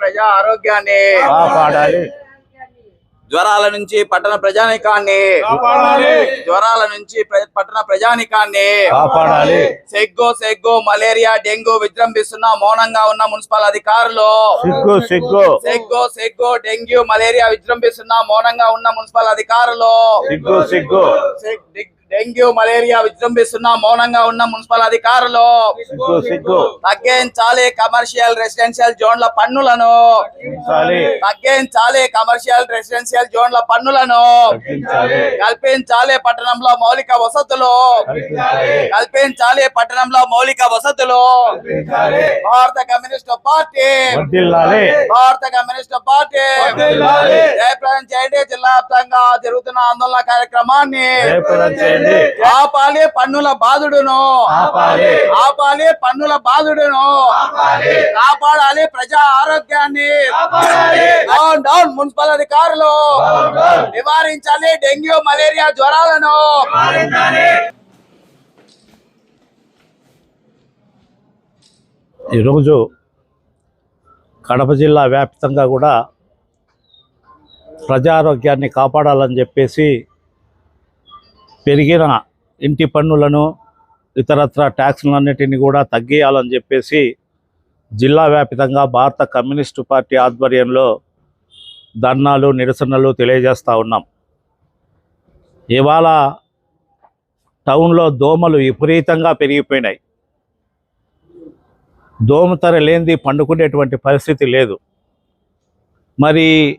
ప్రజా ఆరోగ్యాన్ని కాపాడాలి. జ్వరాల నుంచి పట్టణ ప్రజానికాన్ని. జ్వరాల నుంచి పట్టణ ప్రజానికాన్ని. కాపాడాలి. సెగ్గు సెగ్గు మలేరియా డెంగ్యూ విజృంభిస్తున్న మౌనంగా ఉన్న మున్సిపల్ అధికారులు. సిగ్గు సిగ్గు. సెగ్గు సెగ్గు డెంగ్యూ మలేరియా విజృంభిస్తున్న మౌనంగా ఉన్న మున్సిపల్ అధికారులు. సిగ్గు సిగ్గు. డెంగ్యూ మలేరియా విజృంభిస్తున్న మౌనంగా ఉన్న మున్సిపల్ అధికారులు. తగ్గించాలి కమర్షియల్ రెసిడెన్షియల్ జోన్ల పన్నులను. తగ్గించాలి. కమర్షియల్ రెసిడెన్షియల్ జోన్ల పన్నులను. కల్పించాలి పట్టణంలో మౌలిక వసతులు. కల్పించాలి పట్టణంలో మౌలిక వసతులు. భారత కమ్యూనిస్ట్ పార్టీ. భారత కమ్యూనిస్ట్ పార్టీ. జయప్రదం చేయండి. జిల్లా వ్యాప్తంగా జరుగుతున్న ఆందోళన కార్యక్రమాన్ని. చేయండి ఆపాలి పన్నుల బాధుడును. ఆపాలి. ఆపాలి పన్నుల బాధుడును. కాపాడాలి ప్రజా ఆరోగ్యాన్ని. డౌన్ డౌన్ మున్సిపల్ అధికారులు. నివారించాలి డెంగ్యూ మలేరియా జ్వరాలను. ఈరోజు కడప జిల్లా వ్యాప్తంగా కూడా ప్రజారోగ్యాన్ని కాపాడాలని చెప్పేసి పెరిగిన ఇంటి పన్నులను ఇతరత్ర ట్యాక్సులన్నిటిని కూడా తగ్గియాలని చెప్పేసి జిల్లా వ్యాపితంగా భారత కమ్యూనిస్టు పార్టీ ఆధ్వర్యంలో ధర్నాలు నిరసనలు తెలియజేస్తూ ఉన్నాం. ఇవాళ టౌన్లో దోమలు విపరీతంగా పెరిగిపోయినాయి. దోమతెర లేనిది పండుకునేటువంటి పరిస్థితి లేదు. మరి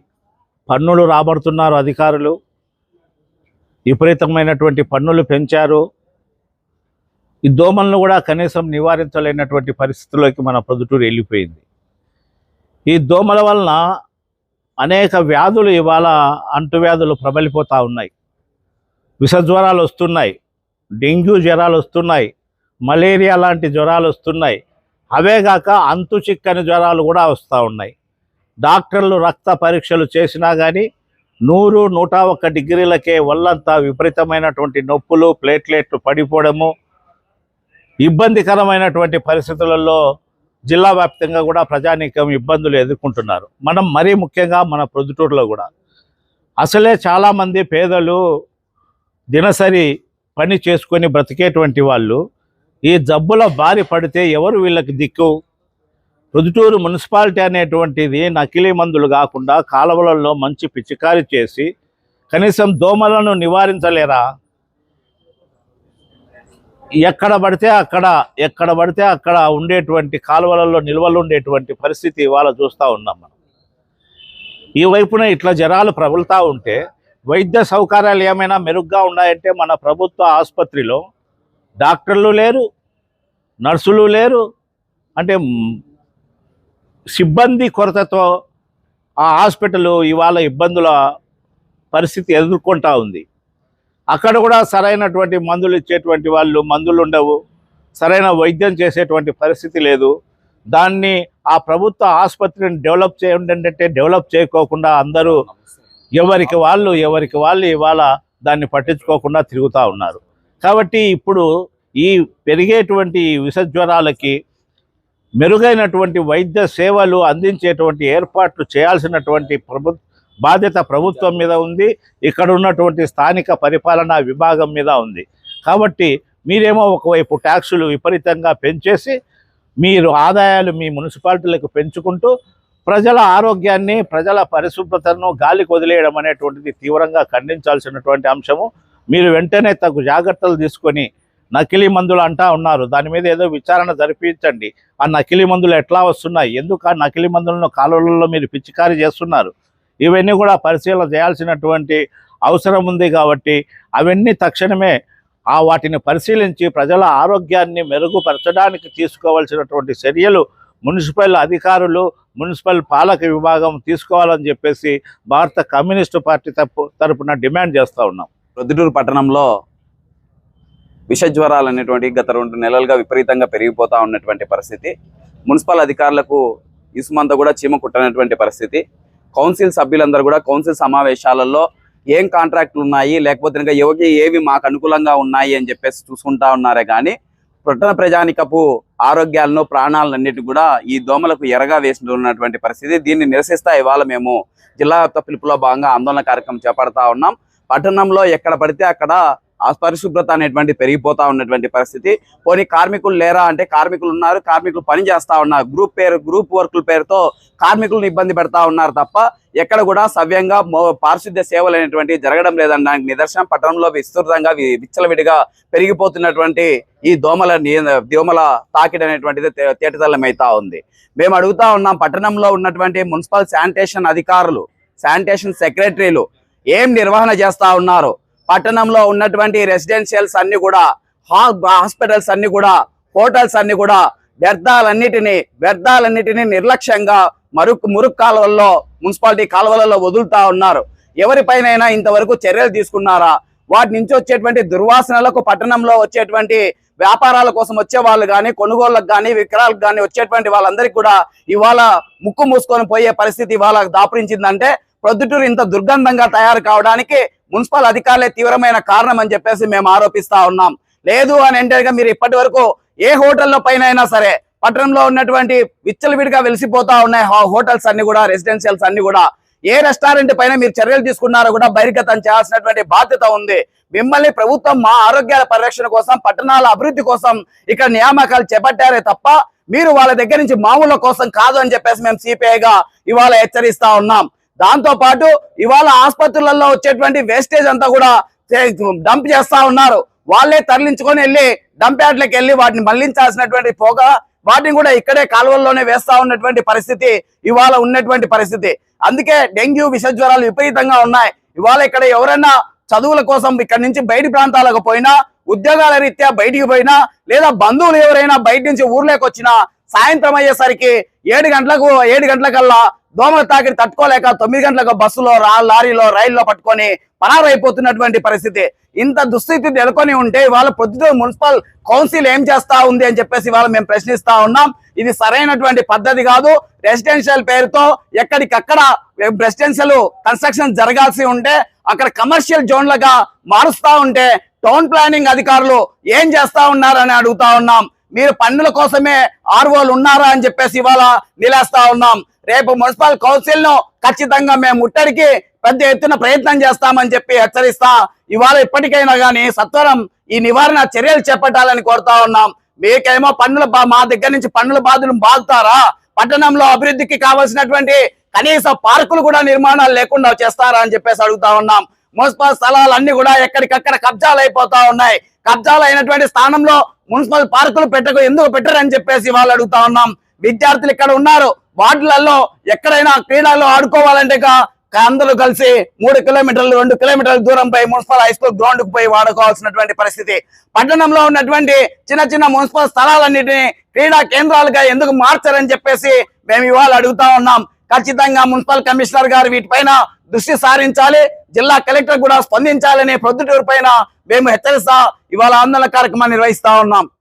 పన్నులు రాబడుతున్నారు అధికారులు. విపరీతమైనటువంటి పన్నులు పెంచారు. ఈ దోమలను కూడా కనీసం నివారించలేనటువంటి పరిస్థితుల్లోకి మన ప్రొద్దుటూరు వెళ్ళిపోయింది. ఈ దోమల వలన అనేక వ్యాధులు ఇవాళ అంటువ్యాధులు ప్రబలిపోతూ ఉన్నాయి. విష జ్వరాలు వస్తున్నాయి. డెంగ్యూ జ్వరాలు వస్తున్నాయి. మలేరియా లాంటి జ్వరాలు వస్తున్నాయి. అవేగాక అంతు చిక్కని జ్వరాలు కూడా వస్తూ ఉన్నాయి. డాక్టర్లు రక్త పరీక్షలు చేసినా కానీ నూరు నూట ఒక్క డిగ్రీలకే ఒళ్ళంతా విపరీతమైనటువంటి నొప్పులు ప్లేట్లెట్లు పడిపోవడము ఇబ్బందికరమైనటువంటి పరిస్థితులలో జిల్లా వ్యాప్తంగా కూడా ప్రజానీకం ఇబ్బందులు ఎదుర్కొంటున్నారు. మనం మరీ ముఖ్యంగా మన ప్రొద్దుటూరులో కూడా. అసలే చాలామంది పేదలు దినసరి పని చేసుకొని బ్రతికేటువంటి వాళ్ళు ఈ జబ్బుల బారి పడితే ఎవరు వీళ్ళకి దిక్కు? ప్రొద్దుటూరు మున్సిపాలిటీ అనేటువంటిది నకిలీ మందులు కాకుండా కాలువలలో మంచి పిచికారి చేసి కనీసం దోమలను నివారించలేరా? ఎక్కడ పడితే అక్కడ ఎక్కడ పడితే అక్కడ ఉండేటువంటి కాలువలలో నిల్వలు ఉండేటువంటి పరిస్థితి ఇవాళ చూస్తూ ఉన్నాం మనం. ఈ వైపున ఇట్లా జనాలు ప్రబలుతూ ఉంటే వైద్య సౌకర్యాలు ఏమైనా మెరుగ్గా ఉన్నాయంటే మన ప్రభుత్వ ఆసుపత్రిలో డాక్టర్లు లేరు నర్సులు లేరు అంటే సిబ్బంది కొరతతో ఆ హాస్పిటల్ ఇవాళ ఇబ్బందుల పరిస్థితి ఎదుర్కొంటా ఉంది. అక్కడ కూడా సరైనటువంటి మందులు ఇచ్చేటువంటి వాళ్ళు మందులు ఉండవు. సరైన వైద్యం చేసేటువంటి పరిస్థితి లేదు. దాన్ని ఆ ప్రభుత్వ ఆసుపత్రిని డెవలప్ చేయండి అంటే డెవలప్ చేయకోకుండా అందరూ ఎవరికి వాళ్ళు ఎవరికి వాళ్ళు ఇవాళ దాన్ని పట్టించుకోకుండా తిరుగుతూ ఉన్నారు. కాబట్టి ఇప్పుడు ఈ పెరిగేటువంటి విష జ్వరాలకి మెరుగైనటువంటి వైద్య సేవలు అందించేటువంటి ఏర్పాట్లు చేయాల్సినటువంటి ప్రభు బాధ్యత ప్రభుత్వం మీద ఉంది. ఇక్కడ ఉన్నటువంటి స్థానిక పరిపాలనా విభాగం మీద ఉంది. కాబట్టి మీరేమో ఒకవైపు ట్యాక్సులు విపరీతంగా పెంచేసి మీరు ఆదాయాలు మీ మున్సిపాలిటీలకు పెంచుకుంటూ ప్రజల ఆరోగ్యాన్ని ప్రజల పరిశుభ్రతను గాలికి వదిలేయడం అనేటువంటిది తీవ్రంగా ఖండించాల్సినటువంటి అంశము. మీరు వెంటనే తగు జాగ్రత్తలు తీసుకొని నకిలీ మందులు అంటా ఉన్నారు. దాని మీద ఏదో విచారణ జరిపించండి. ఆ నకిలీ మందులు ఎట్లా వస్తున్నాయి? ఎందుకు ఆ నకిలీ మందులను కాలువలలో మీరు పిచికారీ చేస్తున్నారు? ఇవన్నీ కూడా పరిశీలన చేయాల్సినటువంటి అవసరం ఉంది కాబట్టి అవన్నీ తక్షణమే ఆ వాటిని పరిశీలించి ప్రజల ఆరోగ్యాన్ని మెరుగుపరచడానికి తీసుకోవాల్సినటువంటి చర్యలు మున్సిపల్ అధికారులు మున్సిపల్ పాలక విభాగం తీసుకోవాలని చెప్పేసి భారత కమ్యూనిస్టు పార్టీ తప్పు తరపున డిమాండ్ చేస్తూ ఉన్నాం. ప్రొద్దుటూరు పట్టణంలో విష జ్వరాలు అనేటువంటి గత రెండు నెలలుగా విపరీతంగా పెరిగిపోతా ఉన్నటువంటి పరిస్థితి. మున్సిపల్ అధికారులకు ఇసుమంతా కూడా చీమ కుట్టనటువంటి పరిస్థితి. కౌన్సిల్ సభ్యులందరూ కూడా కౌన్సిల్ సమావేశాలలో ఏం కాంట్రాక్ట్లు ఉన్నాయి లేకపోతే ఇంకా ఎవరికి ఏవి మాకు అనుకూలంగా ఉన్నాయి అని చెప్పేసి చూసుకుంటా ఉన్నారే కానీ పట్టణ ప్రజానికపు ఆరోగ్యాలను ప్రాణాలన్నిటి కూడా ఈ దోమలకు ఎరగా వేసినటువంటి పరిస్థితి. దీన్ని నిరసిస్తా ఇవాళ మేము జిల్లా వ్యాప్త పిలుపులో భాగంగా ఆందోళన కార్యక్రమం చేపడతా ఉన్నాం. పట్టణంలో ఎక్కడ పడితే అక్కడ అపరిశుభ్రత అనేటువంటి పెరిగిపోతా ఉన్నటువంటి పరిస్థితి. పోనీ కార్మికులు లేరా అంటే కార్మికులు ఉన్నారు కార్మికులు పని చేస్తా ఉన్నారు. గ్రూప్ పేరు గ్రూప్ వర్కుల పేరుతో కార్మికులను ఇబ్బంది పెడతా ఉన్నారు తప్ప ఎక్కడ కూడా సవ్యంగా పారిశుద్ధ్య సేవలు అనేటువంటి జరగడం లేదనడానికి నిదర్శనం. పట్టణంలో విస్తృతంగా విచ్చలవిడిగా పెరిగిపోతున్నటువంటి ఈ దోమల దోమల తాకిడి అనేటువంటిది తేటతల్లమైతా ఉంది. మేము అడుగుతా ఉన్నాం పట్టణంలో ఉన్నటువంటి మున్సిపల్ శానిటేషన్ అధికారులు శానిటేషన్ సెక్రటరీలు ఏం నిర్వహణ చేస్తా ఉన్నారు? పట్టణంలో ఉన్నటువంటి రెసిడెన్షియల్స్ అన్ని కూడా హా- హాస్పిటల్స్ అన్ని కూడా హోటల్స్ అన్ని కూడా వ్యర్థాలన్నిటినీ వ్యర్థాలన్నిటినీ నిర్లక్ష్యంగా మరుక్ మురుక్ కాలువల్లో మున్సిపాలిటీ కాలువలలో వదులుతా ఉన్నారు. ఎవరిపైనైనా ఇంతవరకు చర్యలు తీసుకున్నారా? వాటి నుంచి వచ్చేటువంటి దుర్వాసనలకు పట్టణంలో వచ్చేటువంటి వ్యాపారాల కోసం వచ్చే వాళ్ళు కానీ కొనుగోళ్ళకు కానీ విక్రయాలకు కానీ వచ్చేటువంటి వాళ్ళందరికీ కూడా ఇవాళ ముక్కు మూసుకొని పోయే పరిస్థితి ఇవాళ దాపురించిందంటే ప్రొద్దుటూరు ఇంత దుర్గంధంగా తయారు కావడానికి మున్సిపల్ అధికారులే తీవ్రమైన కారణం అని చెప్పేసి మేము ఆరోపిస్తా ఉన్నాం. లేదు అని అంటే మీరు ఇప్పటి వరకు ఏ హోటల్లో పైన అయినా సరే పట్టణంలో ఉన్నటువంటి విచ్చలవిడిగా వెలిసిపోతా ఉన్నాయి హోటల్స్ అన్ని కూడా రెసిడెన్షియల్స్ అన్ని కూడా. ఏ రెస్టారెంట్ పైన మీరు చర్యలు తీసుకున్నారో కూడా బహిర్గతం చేయాల్సినటువంటి బాధ్యత ఉంది. మిమ్మల్ని ప్రభుత్వం మా ఆరోగ్యాల పరిరక్షణ కోసం పట్టణాల అభివృద్ధి కోసం ఇక్కడ నియామకాలు చేపట్టారే తప్ప మీరు వాళ్ళ దగ్గర నుంచి మామూల కోసం కాదు అని చెప్పేసి మేము సిపిఐగా ఇవాళ హెచ్చరిస్తా ఉన్నాం. దాంతో పాటు ఇవాళ ఆసుపత్రులలో వచ్చేటువంటి వేస్టేజ్ అంతా కూడా డంప్ చేస్తా ఉన్నారు. వాళ్ళే తరలించుకొని వెళ్ళి డంప్ యార్డ్లకు వెళ్ళి వాటిని మళ్ళించాల్సినటువంటి పోగ వాటిని కూడా ఇక్కడే కాలువల్లోనే వేస్తా ఉన్నటువంటి పరిస్థితి ఇవాళ ఉన్నటువంటి పరిస్థితి. అందుకే డెంగ్యూ విష జ్వరాలు విపరీతంగా ఉన్నాయి. ఇవాళ ఇక్కడ ఎవరైనా చదువుల కోసం ఇక్కడ నుంచి బయటి ప్రాంతాలకు పోయినా ఉద్యోగాల రీత్యా బయటికి పోయినా లేదా బంధువులు ఎవరైనా బయట నుంచి ఊర్లోకి వచ్చినా సాయంత్రం అయ్యేసరికి ఏడు గంటలకు ఏడు గంటలకల్లా దోమల తాకిడి తట్టుకోలేక తొమ్మిది గంటలకు బస్సులో రా లారీలో రైల్లో పట్టుకొని పరారైపోతున్నటువంటి పరిస్థితి. ఇంత దుస్థితి నెలకొని ఉంటే ఇవాళ పొద్దుటూరు మున్సిపల్ కౌన్సిల్ ఏం చేస్తా ఉంది అని చెప్పేసి ఇవాళ మేము ప్రశ్నిస్తా ఉన్నాం. ఇది సరైనటువంటి పద్ధతి కాదు. రెసిడెన్షియల్ పేరుతో ఎక్కడికక్కడ రెసిడెన్షియల్ కన్స్ట్రక్షన్ జరగాల్సి ఉంటే అక్కడ కమర్షియల్ జోన్లుగా మారుస్తా ఉంటే టౌన్ ప్లానింగ్ అధికారులు ఏం చేస్తా ఉన్నారని అడుగుతా ఉన్నాం. మీరు పన్నుల కోసమే ఆర్వోలు ఉన్నారా అని చెప్పేసి ఇవాళ నిలేస్తా ఉన్నాం. రేపు మున్సిపల్ కౌన్సిల్ను ఖచ్చితంగా మేము ముట్టడికి పెద్ద ఎత్తున ప్రయత్నం చేస్తామని చెప్పి హెచ్చరిస్తా. ఇవాళ ఇప్పటికైనా గానీ సత్వరం ఈ నివారణ చర్యలు చేపట్టాలని కోరుతా ఉన్నాం. మీకేమో పన్నుల బా- మా దగ్గర నుంచి పన్నుల బాధలు బాగుతారా? పట్టణంలో అభివృద్ధికి కావాల్సినటువంటి కనీస పార్కులు కూడా నిర్మాణాలు లేకుండా చేస్తారా అని చెప్పేసి అడుగుతా ఉన్నాం. మున్సిపల్ స్థలాలు అన్ని కూడా ఎక్కడికక్కడ కబ్జాలు అయిపోతా ఉన్నాయి. కబ్జాలు అయినటువంటి స్థానంలో మున్సిపల్ పార్కులు పెట్టకు ఎందుకు పెట్టరని చెప్పేసి వాళ్ళు అడుగుతా ఉన్నాం. విద్యార్థులు ఇక్కడ ఉన్నారు. వార్డులలో ఎక్కడైనా క్రీడల్లో ఆడుకోవాలంటే అందరూ కలిసి మూడు కిలోమీటర్లు రెండు కిలోమీటర్ల దూరం పోయి మున్సిపల్ హై స్కూల్ గ్రౌండ్కు పోయి వాడుకోవాల్సినటువంటి పరిస్థితి. పట్టణంలో ఉన్నటువంటి చిన్న చిన్న మున్సిపల్ స్థలాలన్నింటినీ క్రీడా కేంద్రాలుగా ఎందుకు మార్చారని చెప్పేసి మేము ఇవాళ అడుగుతా ఉన్నాం. ఖచ్చితంగా మున్సిపల్ కమిషనర్ గారు వీటిపైన దృష్టి సారించాలి. జిల్లా కలెక్టర్ కూడా స్పందించాలనే ప్రొద్దుటూరు పైన మేము హెచ్చరిస్తా ఇవాళ ఆందోళన కార్యక్రమాన్ని నిర్వహిస్తా ఉన్నాం.